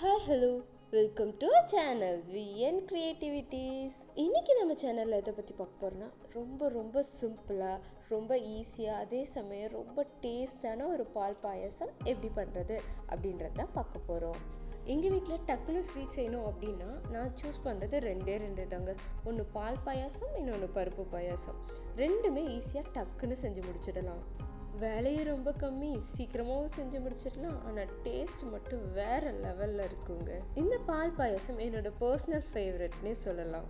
Hi hello welcome to channel VN creativities இன்றைக்கி நம்ம சேனலில் எதை பற்றி பார்க்க போகிறோன்னா ரொம்ப ரொம்ப சிம்பிளாக ரொம்ப ஈஸியாக அதே சமயம் ரொம்ப டேஸ்டான ஒரு பால் பாயாசம் எப்படி பண்ணுறது அப்படின்றது தான் பார்க்க போகிறோம் எங்கள் வீட்டில் டக்குன்னு ஸ்வீட் செய்யணும் அப்படின்னா நான் சூஸ் பண்ணுறது ரெண்டே ரெண்டு தாங்க. ஒன்று பால் பாயாசம் இன்னொன்று பருப்பு பாயாசம். ரெண்டுமே ஈஸியாக டக்குன்னு செஞ்சு முடிச்சிடலாம். வேலையும் ரொம்ப கம்மி. சீக்கிரமாகவும் செஞ்சு முடிச்சிடலாம். ஆனால் டேஸ்ட் மட்டும் வேற லெவலில் இருக்குங்க. இந்த பால் பாயசம் என்னோட பர்சனல் ஃபேவரட்னே சொல்லலாம்.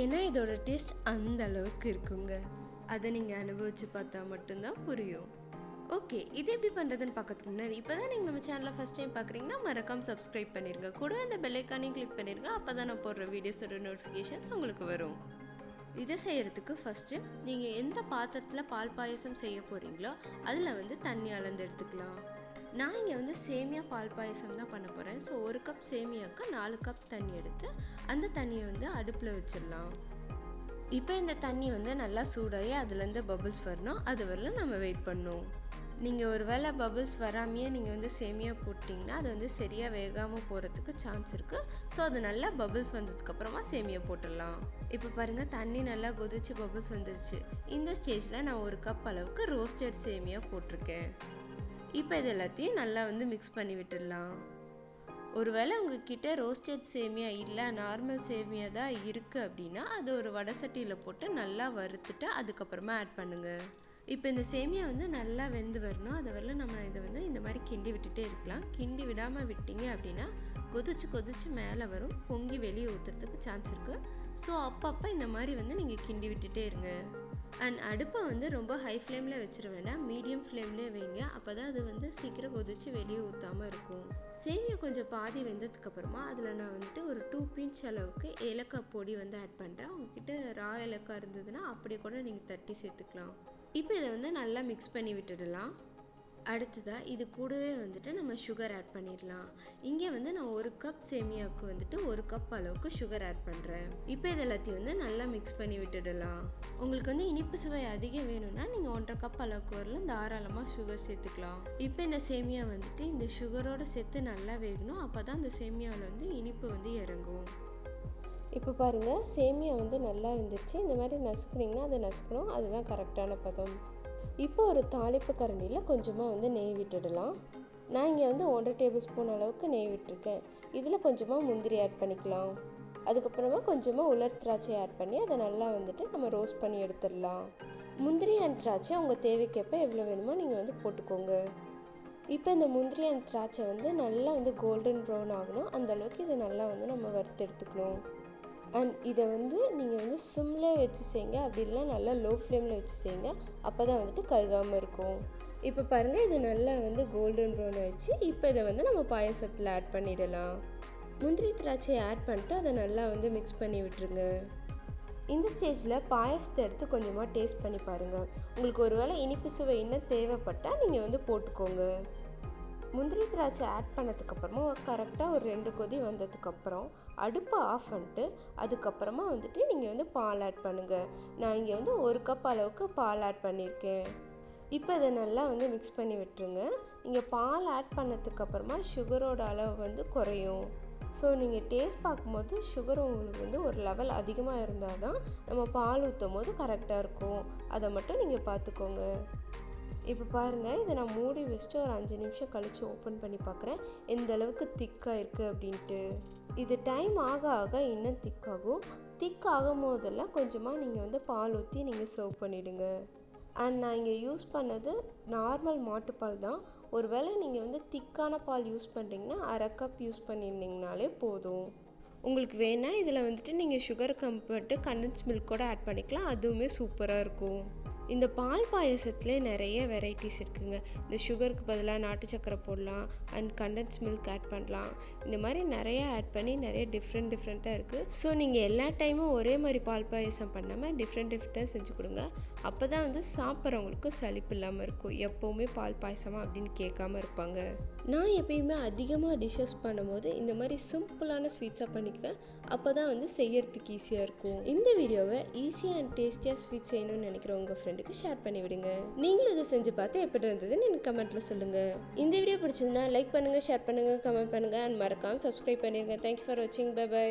ஏன்னா இதோட டேஸ்ட் அந்த அளவுக்கு இருக்குங்க. அதை நீங்கள் அனுபவிச்சு பார்த்தா மட்டும்தான் புரியும். ஓகே இது எப்படி பண்ணுறதுன்னு பார்க்கறதுக்கு முன்னாடி இப்போ தான் நீங்கள் நம்ம சேனலில் ஃபஸ்ட் டைம் பார்க்குறீங்கன்னா மறக்காம சப்ஸ்கிரைப் பண்ணிருங்க. கூட அந்த பெல்லைக்கானையும் கிளிக் பண்ணிருங்க. அப்போ தான் நான் போடுற வீடியோஸோட நோட்டிஃபிகேஷன்ஸ் உங்களுக்கு வரும். இதை செய்கிறதுக்கு ஃபஸ்ட்டு நீங்கள் எந்த பாத்திரத்தில் பால் பாயசம் செய்ய போகிறீங்களோ அதில் வந்து தண்ணி அளந்து எடுத்துக்கலாம். நான் இங்கே வந்து சேமியா பால் பாயசம் தான் பண்ண போகிறேன் ஸோ ஒரு கப் சேமியாவுக்கு நாலு கப் தண்ணி எடுத்து அந்த தண்ணியை வந்து அடுப்பில் வச்சிடலாம். இப்போ இந்த தண்ணி வந்து நல்லா சூடாகி அதுலேருந்து பபுள்ஸ் வரணும். அது வரலாம் நம்ம வெயிட் பண்ணோம் நீங்கள் ஒரு வேளை பபிள்ஸ் வராமையே நீங்கள் வந்து சேமியா போட்டிங்கன்னா அது வந்து சரியாக வேகாமல் போகிறதுக்கு சான்ஸ் இருக்குது ஸோ அது நல்லா பபிள்ஸ் வந்ததுக்கப்புறமா சேமியா போட்டுடலாம். இப்போ பாருங்கள் தண்ணி நல்லா கொதிச்சு பபிள்ஸ் வந்துருச்சு. இந்த ஸ்டேஜில் நான் ஒரு கப் அளவுக்கு ரோஸ்டட் சேமியா போட்டிருக்கேன். இப்போ இது எல்லாத்தையும் நல்லா வந்து மிக்ஸ் பண்ணி விட்டுடலாம். ஒருவேளை உங்ககிட்ட ரோஸ்டட் சேமியா இல்லை நார்மல் சேமியா தான் இருக்குது அப்படின்னா அது ஒரு வடை சட்டியில் போட்டு நல்லா வறுத்துட்டு அதுக்கப்புறமா ஆட் பண்ணுங்கள் இப்போ இந்த சேமியா வந்து நல்லா வெந்து வரணும். அதை வரல நம்ம இதை வந்து இந்த மாதிரி கிண்டி விட்டுட்டே இருக்கலாம். கிண்டி விடாமல் விட்டீங்க அப்படின்னா கொதிச்சு கொதிச்சு மேலே வரும். பொங்கி வெளியே ஊற்றுறதுக்கு சான்ஸ் இருக்குது ஸோ அப்பப்போ இந்த மாதிரி வந்து நீங்கள் கிண்டி விட்டுட்டே இருங்க. அண்ட் அடுப்பை வந்து ரொம்ப ஹை ஃப்ளேமில் வச்சிட வேண்டாம். மீடியம் ஃப்ளேம்லேயே வைங்க. அப்போ தான் அது வந்து சீக்கிரம் கொதிச்சு வெளியே ஊற்றாமல் இருக்கும். சேமியா கொஞ்சம் பாதி வெந்ததுக்கப்புறமா அதில் நான் வந்துட்டு ஒரு டூ பிஞ்ச் அளவுக்கு ஏலக்காய் பொடி வந்து ஆட் பண்ணுறேன் உங்ககிட்ட ரா ஏலக்காய் இருந்ததுன்னா அப்படியே கூட நீங்கள் தட்டி சேர்த்துக்கலாம். இப்போ இதை வந்து நல்லா மிக்ஸ் பண்ணி விட்டுடலாம். அடுத்ததாக இது கூடவே வந்துட்டு நம்ம சுகர் ஆட் பண்ணிடலாம். இங்கே வந்து நான் ஒரு கப் சேமியாவுக்கு வந்துட்டு ஒரு கப் அளவுக்கு சுகர் ஆட் பண்ணுறேன் இப்போ இது எல்லாத்தையும் வந்து நல்லா மிக்ஸ் பண்ணி விட்டுடலாம். உங்களுக்கு வந்து இனிப்பு சுவை அதிகம் வேணும்னா நீங்கள் ஒன்றரை கப் அளவுக்கு வரலாம் தாராளமாக சுகர் சேர்த்துக்கலாம். இப்போ இந்த சேமியா வந்துட்டு இந்த சுகரோட சேர்த்து நல்லா வேகணும். அப்போ தான் அந்த சேமியாவில் வந்து இனிப்பு வந்து இப்போ பாருங்கள் சேமியா வந்து நல்லா வெந்துருச்சு. இந்த மாதிரி நசுக்குனீங்கன்னா அதை நசுக்கணும். அதுதான் கரெக்டான பதம். இப்போ ஒரு தாளிப்பு கரண்டியில் கொஞ்சமாக வந்து நெய் விட்டுடலாம். நான் இங்கே வந்து ஒன்றரை டேபிள் ஸ்பூன் அளவுக்கு நெய் விட்டுருக்கேன். இதில் கொஞ்சமாக முந்திரி ஆட் பண்ணிக்கலாம். அதுக்கப்புறமா கொஞ்சமாக உலர் திராட்சை ஆட் பண்ணி அதை நல்லா வந்துட்டு நம்ம ரோஸ்ட் பண்ணி எடுத்துடலாம். முந்திரி அண்ட் திராட்சை உங்கள் தேவைக்கேற்ப எவ்வளோ வேணுமோ நீங்கள் வந்து போட்டுக்கோங்க. இப்போ இந்த முந்திரி அண்ட் திராட்சை வந்து நல்லா வந்து கோல்டன் ப்ரௌன் ஆகணும். அந்த அளவுக்கு இதை நல்லா வந்து நம்ம வறுத்து எடுத்துக்கணும். அண்ட் இதை வந்து நீங்கள் வந்து சிம்மில் வச்சு செய்யுங்க. அப்படி இல்லைனா நல்லா லோ ஃப்ளேமில் வச்சு செய்யுங்க. அப்போ தான் வந்துட்டு கருகாமல் இருக்கும். இப்போ பாருங்கள் இது நல்லா வந்து கோல்டன் ப்ரௌன் வச்சு இப்போ இதை வந்து நம்ம பாயசத்தில் ஆட் பண்ணிடலாம். முந்திரி திராட்சையை ஆட் பண்ணிட்டு அதை நல்லா வந்து மிக்ஸ் பண்ணி விட்டுருங்க. இந்த ஸ்டேஜில் பாயசத்தை எடுத்து கொஞ்சமாக டேஸ்ட் பண்ணி பாருங்கள் உங்களுக்கு ஒரு வேளை இனிப்பு சுவை இன்னும் தேவைப்பட்டால் நீங்கள் வந்து போட்டுக்கோங்க. முந்திரி திராட்சை ஆட் பண்ணதுக்கப்புறமா கரெக்டாக ஒரு ரெண்டு கொதி வந்ததுக்கப்புறம் அடுப்பை ஆஃப் பண்ணிட்டு அதுக்கப்புறமா வந்துட்டு நீங்கள் வந்து பால் ஆட் பண்ணுங்கள் நான் இங்கே வந்து ஒரு கப் அளவுக்கு பால் ஆட் பண்ணியிருக்கேன். இப்போ இதை நல்லா வந்து மிக்ஸ் பண்ணி விட்டுருங்க. நீங்கள் பால் ஆட் பண்ணதுக்கப்புறமா சுகரோட அளவு வந்து குறையும். ஸோ நீங்கள் டேஸ்ட் பார்க்கும்போது சுகர் உங்களுக்கு வந்து ஒரு லெவல் அதிகமாக இருந்தால் தான் நம்ம பால் ஊற்றும் போது கரெக்டாக இருக்கும். அதை மட்டும் நீங்கள் பார்த்துக்கோங்க. இப்போ பாருங்கள் இதை நான் மூடி வச்சுட்டு ஒரு அஞ்சு நிமிஷம் கழித்து ஓப்பன் பண்ணி பார்க்குறேன் எந்த அளவுக்கு திக்காக இருக்குது அப்படின்ட்டு. இது டைம் ஆக ஆக இன்னும் திக்காகும் திக் ஆகும் போதெல்லாம் கொஞ்சமாக நீங்கள் வந்து பால் ஊற்றி நீங்கள் சர்வ் பண்ணிவிடுங்க அண்ட் நான் இங்கே யூஸ் பண்ணது நார்மல் மாட்டுப்பால் தான். ஒருவேளை நீங்கள் வந்து திக்கான பால் யூஸ் பண்ணுறீங்கன்னா அரை கப் யூஸ் பண்ணியிருந்தீங்கனாலே போதும். உங்களுக்கு வேணால் இதில் வந்துட்டு நீங்கள் சுகர் கம்பட்டு கண்டன்ஸ் மில்க் கூட ஆட் பண்ணிக்கலாம். அதுவுமே சூப்பராக இருக்கும். இந்த பால் பாயசத்துலேயே நிறைய வெரைட்டிஸ் இருக்குதுங்க இந்த சுகருக்கு பதிலாக நாட்டு சக்கரை போடலாம் அண்ட் கண்டன்ஸ் மில்க் ஆட் பண்ணலாம். இந்த மாதிரி நிறைய ஆட் பண்ணி நிறைய டிஃப்ரெண்ட் டிஃப்ரெண்ட்டாக இருக்குது ஸோ நீங்கள் எல்லா டைமும் ஒரே மாதிரி பால் பாயசம் பண்ணாமல் டிஃப்ரெண்ட் டிஃப்ரெண்ட்டாக செஞ்சு கொடுங்க. அப்போ தான் வந்து சாப்பிட்றவங்களுக்கு சலிப்பு இல்லாமல் இருக்கும். எப்போவுமே பால் பாயசமா அப்படின்னு கேட்காம இருப்பாங்க. நான் எப்பயுமே அதிகமாக டிஷ்ஷஸ் பண்ணும்போது இந்த மாதிரி சிம்பிளான ஸ்வீட்ஸாக பண்ணிக்குவேன். அப்போ தான் வந்து செய்யறதுக்கு ஈஸியாக இருக்கும். இந்த வீடியோவை ஈஸியாக அண்ட் டேஸ்டியாக ஸ்வீட் செய்யணும்னு நினைக்கிற உங்கள் ஃப்ரெண்ட் ஃப்ரெண்டுக்கு ஷேர் பண்ணி விடுங்க. நீங்களும் இதை செஞ்சு பார்த்து எப்படி இருந்ததுன்னு எனக்கு கமெண்ட்ல சொல்லுங்க. இந்த வீடியோ பிடிச்சிருந்தா லைக் பண்ணுங்க ஷேர் பண்ணுங்க கமெண்ட் பண்ணுங்க அண்ட் மறக்காம சப்ஸ்கிரைப் பண்ணிருங்க. தேங்க்யூ ஃபார் வாட்சிங் பை பை